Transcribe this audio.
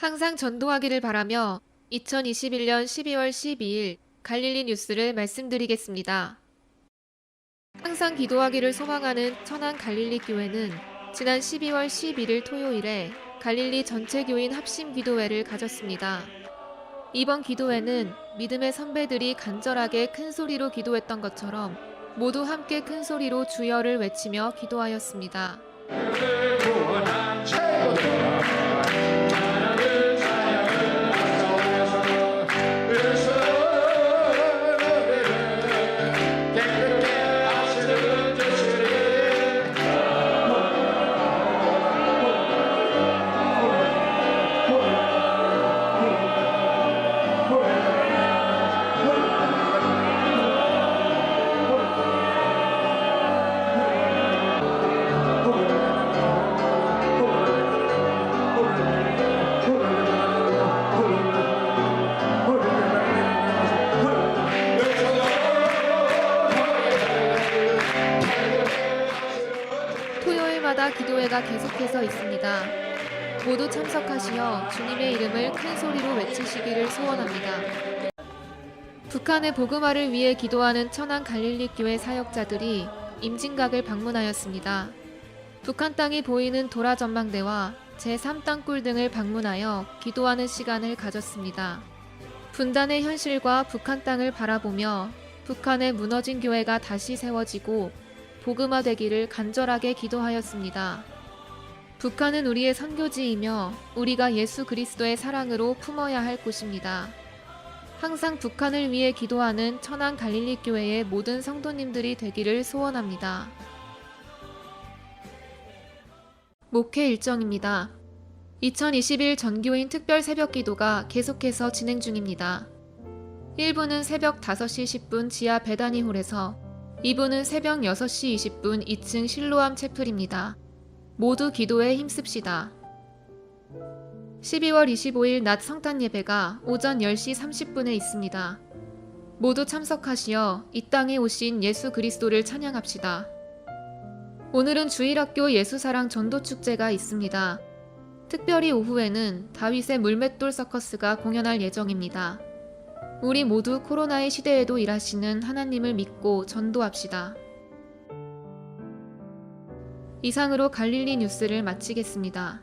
항상 전도하기를 바라며 2021년 12월 12일 갈릴리 뉴스를 말씀드리겠습니다. 항상 기도하기를 소망하는 천안 갈릴리 교회는 지난 12월 11일 토요일에 갈릴리 전체 교인 합심 기도회를 가졌습니다. 이번 기도회는 믿음의 선배들이 간절하게 큰 소리로 기도했던 것처럼 모두 함께 큰 소리로 주여를 외치며 기도하였습니다. 토요일마다 기도회가 계속해서 있습니다. 모두 참석하시어 주님의 이름을 큰 소리로 외치시기를 소원합니다. 북한의 복음화를 위해 기도하는 천안 갈릴리 교회 사역자들이 임진각을 방문하였습니다. 북한 땅이 보이는 도라 전망대와 제3땅굴 등을 방문하여 기도하는 시간을 가졌습니다. 분단의 현실과 북한 땅을 바라보며 북한의 무너진 교회가 다시 세워지고 복음화되기를 간절하게 기도하였습니다. 북한은 우리의 선교지이며 우리가 예수 그리스도의 사랑으로 품어야 할 곳입니다. 항상 북한을 위해 기도하는 천안 갈릴리 교회의 모든 성도님들이 되기를 소원합니다. 목회 일정입니다. 2021 전교인 특별 새벽 기도가 계속해서 진행 중입니다. 1부는 새벽 5시 10분 지하 베다니 홀에서 2부는 새벽 6시 20분 2층 실로암 채플입니다. 모두 기도에 힘씁시다. 12월 25일 낮 성탄 예배가 오전 10시 30분에 있습니다. 모두 참석하시어 이 땅에 오신 예수 그리스도를 찬양합시다. 오늘은 주일학교 예수사랑 전도축제가 있습니다. 특별히 오후에는 다윗의 물맷돌 서커스가 공연할 예정입니다. 우리 모두 코로나의 시대에도 일하시는 하나님을 믿고 전도합시다. 이상으로 갈릴리 뉴스를 마치겠습니다.